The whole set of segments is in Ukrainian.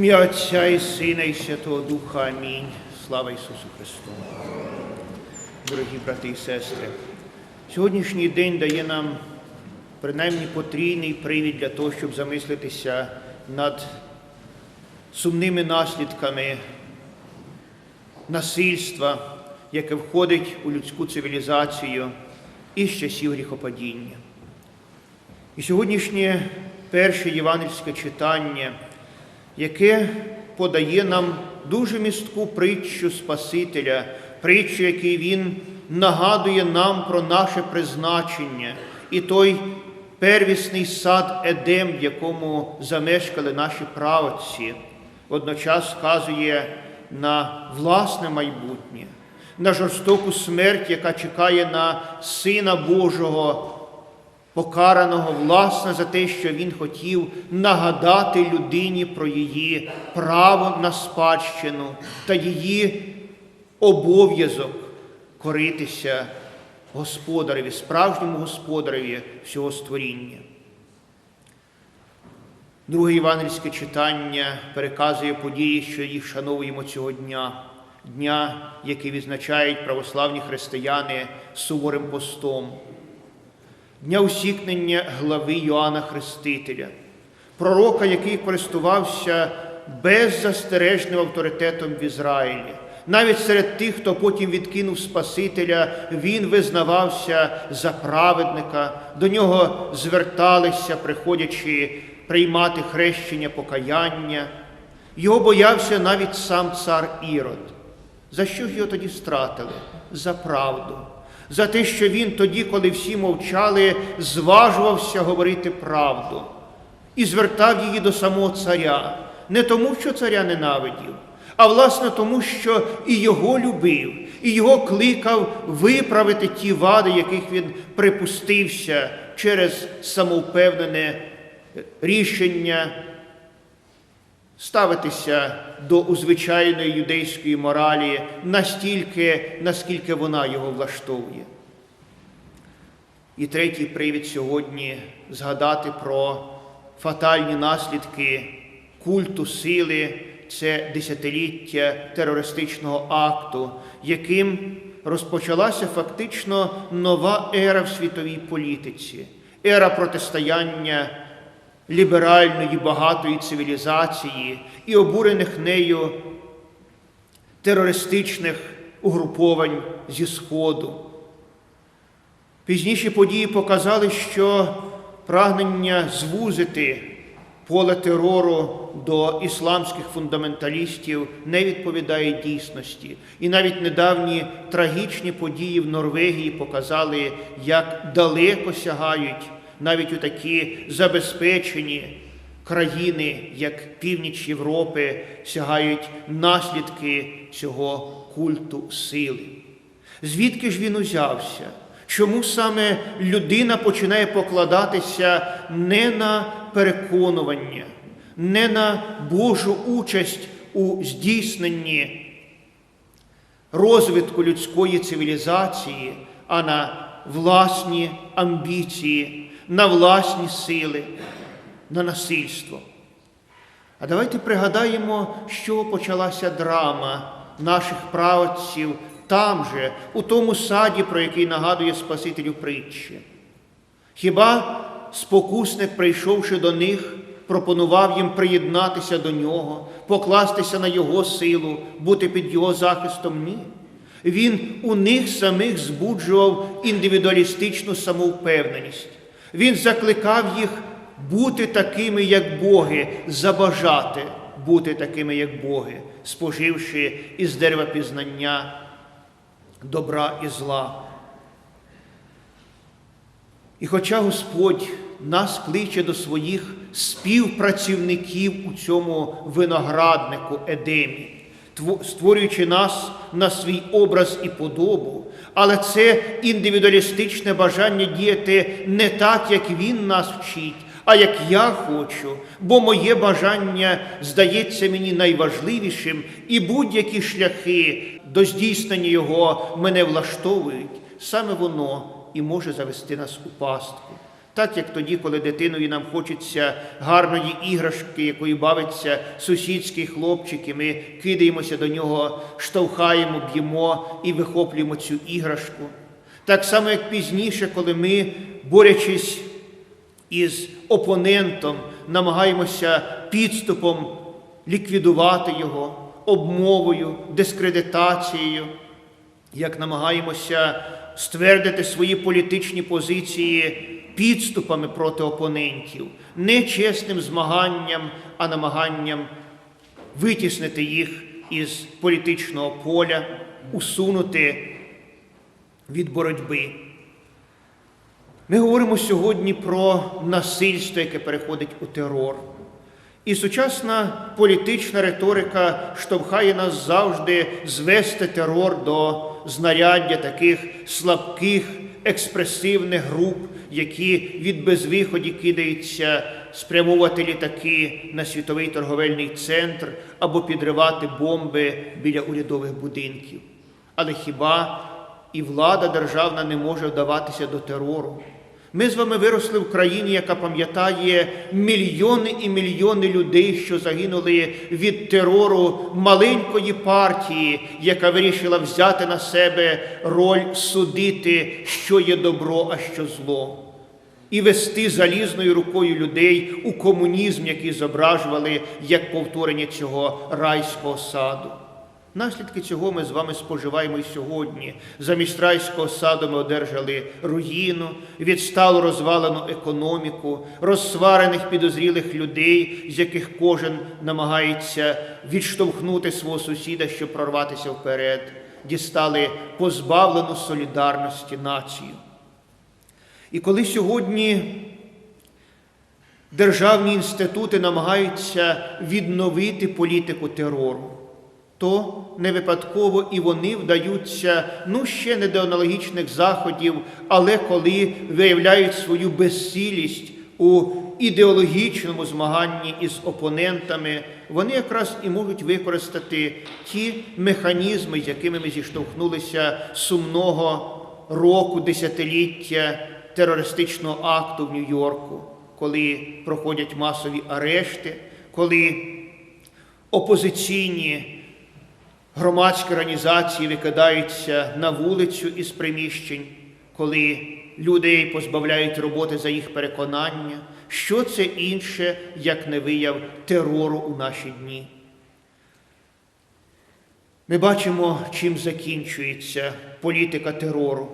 ім'я Отця і Сина, і Святого Духа. Амінь. Слава Ісусу Христу. Дорогі брати і сестри, сьогоднішній день дає нам принаймні потрійний привід для того, щоб замислитися над сумними наслідками насильства, яке входить у людську цивілізацію із часів гріхопадіння. І сьогоднішнє перше євангельське читання, яке подає нам дуже містку притчу Спасителя, притчу, який він нагадує нам про наше призначення і той первісний сад Едем, в якому замешкали наші правоці, водночас вказує на власне майбутнє, на жорстоку смерть, яка чекає на Сина Божого покараного власне за те, що він хотів нагадати людині про її право на спадщину та її обов'язок коритися господареві, справжньому господареві всього створіння. Друге євангельське читання переказує події, що їх шановуємо цього дня, дня, який відзначають православні християни суворим постом дня усікнення глави Йоанна Хрестителя, пророка, який користувався беззастережним авторитетом в Ізраїлі. Навіть серед тих, хто потім відкинув Спасителя, він визнавався за праведника, до нього зверталися, приходячи приймати хрещення покаяння. Його боявся навіть сам цар Ірод. За що ж його тоді стратили? За правду за те, що він тоді, коли всі мовчали, зважувався говорити правду і звертав її до самого царя, не тому, що царя ненавидів, а власне тому, що і його любив, і його кликав виправити ті вади, яких він припустився через самовпевнене рішення ставитися до узвичайної юдейської моралі настільки, наскільки вона його влаштовує. І третій привід сьогодні згадати про фатальні наслідки культу сили, це десятиліття терористичного акту, яким розпочалася фактично нова ера в світовій політиці, ера протистояння ліберальної багатої цивілізації і обурених нею терористичних угруповань зі Сходу. Пізніші події показали, що прагнення звузити поле терору до ісламських фундаменталістів не відповідає дійсності. І навіть недавні трагічні події в Норвегії показали, як далеко сягають навіть у такі забезпечені країни, як північ Європи, сягають наслідки цього культу сили. Звідки ж він узявся? Чому саме людина починає покладатися не на переконування, не на Божу участь у здійсненні розвитку людської цивілізації, а на власні амбіції, на власні сили, на насильство. А давайте пригадаємо, що почалася драма наших правців там же, у тому саді, про який нагадує Спасителю притчі. Хіба спокусник, прийшовши до них, пропонував їм приєднатися до нього, покластися на його силу, бути під його захистом? Ні. Він у них самих збуджував індивідуалістичну самовпевненість. Він закликав їх бути такими, як Боги, забажати бути такими, як Боги, споживши із дерева пізнання добра і зла. І хоча Господь нас кличе до своїх співпрацівників у цьому винограднику Едемі, створюючи нас на свій образ і подобу, але це індивідуалістичне бажання діяти не так, як Він нас вчить, а як я хочу, бо моє бажання здається мені найважливішим, і будь-які шляхи до здійснення його мене влаштовують, саме воно і може завести нас у пастку. Так як тоді, коли дитиною нам хочеться гарної іграшки, якою бавиться сусідський хлопчик, і ми кидаємося до нього, штовхаємо, б'ємо і вихоплюємо цю іграшку. Так само, як пізніше, коли ми, борючись із опонентом, намагаємося підступом ліквідувати його обмовою, дискредитацією, як намагаємося ствердити свої політичні позиції підступами проти опонентів, не чесним змаганням, а намаганням витіснити їх із політичного поля, усунути від боротьби. Ми говоримо сьогодні про насильство, яке переходить у терор. І сучасна політична риторика штовхає нас завжди звести терор до знаряддя таких слабких, експресивних груп, які від безвиході кидаються спрямовувати літаки на світовий торговельний центр або підривати бомби біля урядових будинків. Але хіба і влада державна не може вдаватися до терору? Ми з вами виросли в країні, яка пам'ятає мільйони і мільйони людей, що загинули від терору маленької партії, яка вирішила взяти на себе роль судити, що є добро, а що зло, і вести залізною рукою людей у комунізм, який зображували як повторення цього райського саду. Наслідки цього ми з вами споживаємо і сьогодні. Замість райського саду ми одержали руїну, відсталу розвалену економіку, розсварених підозрілих людей, з яких кожен намагається відштовхнути свого сусіда, щоб прорватися вперед, дістали позбавлену солідарності націю. І коли сьогодні державні інститути намагаються відновити політику терору, то не випадково і вони вдаються ну ще не до аналогічних заходів, але коли виявляють свою безсилість у ідеологічному змаганні із опонентами, вони якраз і можуть використати ті механізми, з якими ми зіштовхнулися сумного року десятиліття терористичного акту в Нью-Йорку, коли проходять масові арешти, коли опозиційні громадські організації викидаються на вулицю із приміщень, коли людей позбавляють роботи за їх переконання, що це інше, як не вияв терору у наші дні. Ми бачимо, чим закінчується політика терору.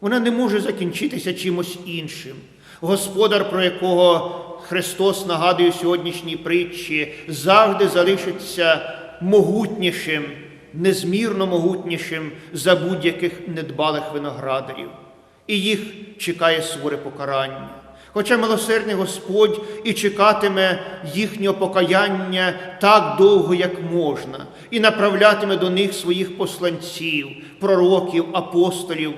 Вона не може закінчитися чимось іншим. Господар, про якого Христос нагадує у сьогоднішній притчі, завжди залишиться могутнішим, незмірно могутнішим за будь-яких недбалих виноградарів. І їх чекає суворе покарання. Хоча милосердний Господь і чекатиме їхнього покаяння так довго, як можна, і направлятиме до них своїх посланців, пророків, апостолів.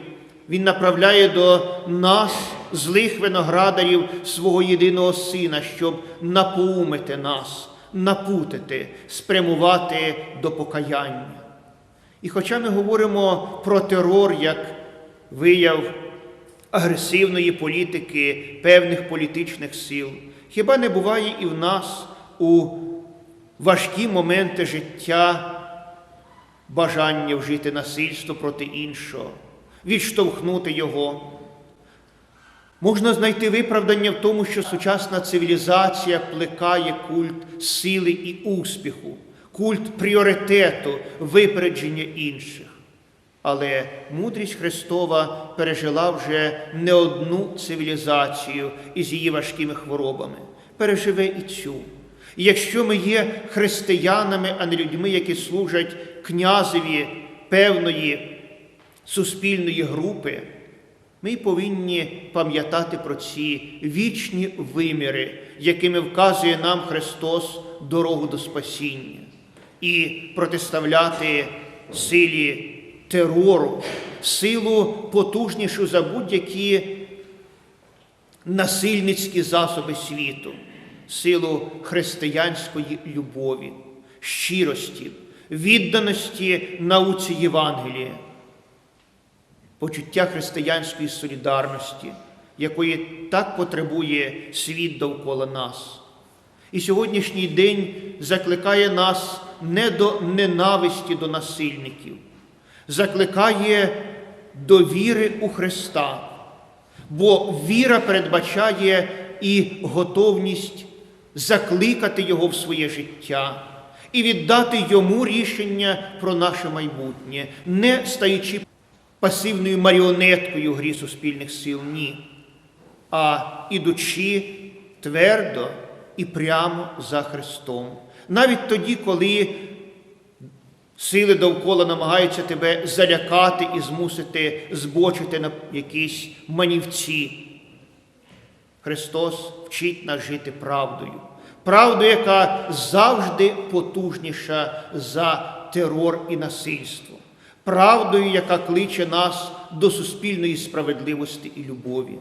Він направляє до нас, злих виноградарів, свого єдиного сина, щоб напоумити нас, напутити, спрямувати до покаяння. І хоча ми говоримо про терор як вияв агресивної політики певних політичних сил, хіба не буває і в нас у важкі моменти життя бажання вжити насильство проти іншого, відштовхнути його? Можна знайти виправдання в тому, що сучасна цивілізація плекає культ сили і успіху, культ пріоритету, випередження інших. Але мудрість Христова пережила вже не одну цивілізацію із її важкими хворобами, переживе і цю. І якщо ми є християнами, а не людьми, які служать князеві певної суспільної групи, ми повинні пам'ятати про ці вічні виміри, якими вказує нам Христос дорогу до спасіння, і протиставляти силі терору, силу потужнішу за будь-які насильницькі засоби світу, силу християнської любові, щирості, відданості науці Євангелія, почуття християнської солідарності, якої так потребує світ довкола нас. І сьогоднішній день закликає нас не до ненависті до насильників, закликає до віри у Христа, бо віра передбачає і готовність закликати Його в своє життя і віддати йому рішення про наше майбутнє, не стаючи пасивною маріонеткою грі суспільних сил, ні, а ідучи твердо і прямо за Христом. Навіть тоді, коли сили довкола намагаються тебе залякати і змусити збочити на якісь манівці. Христос вчить нас жити правдою. Правдою, яка завжди потужніша за терор і насильство. Правдою, яка кличе нас до суспільної справедливості і любові.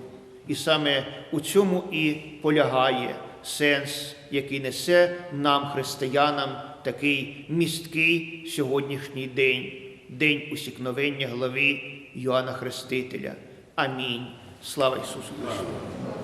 І саме у цьому і полягає сенс, який несе нам, християнам, такий місткий сьогоднішній день, день усікновення глави Йоанна Хрестителя. Амінь. Слава Ісусу Христу!